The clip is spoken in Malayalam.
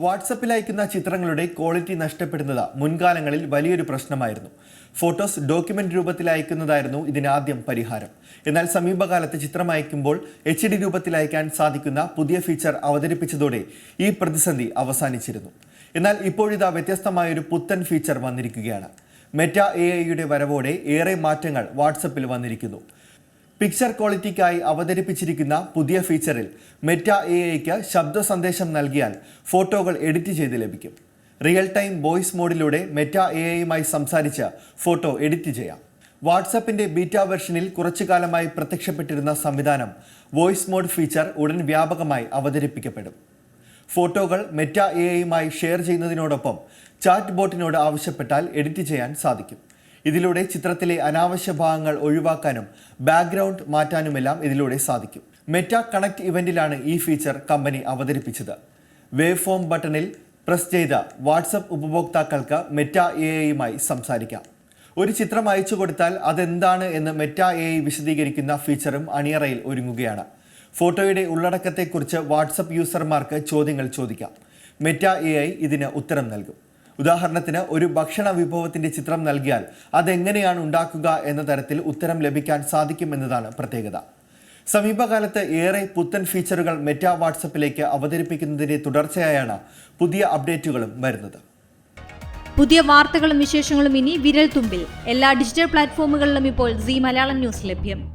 വാട്സപ്പിൽ അയക്കുന്ന ചിത്രങ്ങളുടെ ക്വാളിറ്റി നഷ്ടപ്പെടുന്നത് മുൻകാലങ്ങളിൽ വലിയൊരു പ്രശ്നമായിരുന്നു. ഫോട്ടോസ് ഡോക്യുമെന്റ് രൂപത്തിൽ അയക്കുന്നതായിരുന്നു ഇതിനാദ്യം പരിഹാരം. എന്നാൽ സമീപകാലത്ത് ചിത്രം അയക്കുമ്പോൾ എച്ച് ഡി രൂപത്തിൽ അയക്കാൻ സാധിക്കുന്ന പുതിയ ഫീച്ചർ അവതരിപ്പിച്ചതോടെ ഈ പ്രതിസന്ധി അവസാനിച്ചിരുന്നു. എന്നാൽ ഇപ്പോഴിതാ വ്യത്യസ്തമായൊരു പുത്തൻ ഫീച്ചർ വന്നിരിക്കുകയാണ്. മെറ്റ എ ഐയുടെ വരവോടെ ഏറെ മാറ്റങ്ങൾ വാട്സപ്പിൽ വന്നിരിക്കുന്നു. പിക്ചർ ക്വാളിറ്റിക്കായി അവതരിപ്പിച്ചിരിക്കുന്ന പുതിയ ഫീച്ചറിൽ മെറ്റ എ ഐക്ക് ശബ്ദ സന്ദേശം നൽകിയാൽ ഫോട്ടോകൾ എഡിറ്റ് ചെയ്ത് ലഭിക്കും. റിയൽ ടൈം വോയിസ് മോഡിലൂടെ മെറ്റ എ ഐയുമായി സംസാരിച്ച് ഫോട്ടോ എഡിറ്റ് ചെയ്യാം. വാട്സപ്പിന്റെ ബീറ്റ വെർഷനിൽ കുറച്ചു കാലമായി പ്രത്യക്ഷപ്പെട്ടിരുന്ന സംവിധാനം വോയിസ് മോഡ് ഫീച്ചർ ഉടൻ വ്യാപകമായി അവതരിപ്പിക്കപ്പെടും. ഫോട്ടോകൾ മെറ്റ എ ഐയുമായി ഷെയർ ചെയ്യുന്നതിനോടൊപ്പം ചാറ്റ് ബോട്ടിനോട് ആവശ്യപ്പെട്ടാൽ എഡിറ്റ് ചെയ്യാൻ സാധിക്കും. ഇതിലൂടെ ചിത്രത്തിലെ അനാവശ്യ ഭാഗങ്ങൾ ഒഴിവാക്കാനും ബാക്ക്ഗ്രൗണ്ട് മാറ്റാനുമെല്ലാം ഇതിലൂടെ സാധിക്കും. മെറ്റ കണക്ട് ഇവന്റിലാണ് ഈ ഫീച്ചർ കമ്പനി അവതരിപ്പിച്ചത്. വേവ് ഫോം ബട്ടണിൽ പ്രസ് ചെയ്ത വാട്സപ്പ് ഉപഭോക്താക്കൾക്ക് മെറ്റ എ ഐയുമായി സംസാരിക്കാം. ഒരു ചിത്രം അയച്ചു കൊടുത്താൽ അതെന്താണ് എന്ന് മെറ്റ എ വിശദീകരിക്കുന്ന ഫീച്ചറും അണിയറയിൽ ഒരുങ്ങുകയാണ്. ഫോട്ടോയുടെ ഉള്ളടക്കത്തെക്കുറിച്ച് വാട്സപ്പ് യൂസർമാർക്ക് ചോദ്യങ്ങൾ ചോദിക്കാം. മെറ്റ എ ഇതിന് ഉത്തരം നൽകും. ഉദാഹരണത്തിന് ഒരു ഭക്ഷണ വിഭവത്തിന്റെ ചിത്രം നൽകിയാൽ അതെങ്ങനെയാണ് ഉണ്ടാക്കുക എന്ന തരത്തിൽ ഉത്തരം ലഭിക്കാൻ സാധിക്കുമെന്നതാണ് പ്രത്യേകത. സമീപകാലത്ത് ഏറെ പുത്തൻ ഫീച്ചറുകൾ മെറ്റ വാട്സപ്പിലേക്ക് അവതരിപ്പിക്കുന്നതിന്റെ തുടർച്ചയായാണ് പുതിയ അപ്ഡേറ്റുകളും വരുന്നത്. പുതിയ വാർത്തകളും വിശേഷങ്ങളും ഇനി വിരൽ തുമ്പിൽ എല്ലാ ഡിജിറ്റൽ പ്ലാറ്റ്ഫോമുകളിലും ഇപ്പോൾ സി മലയാളം ന്യൂസ് ലഭ്യം.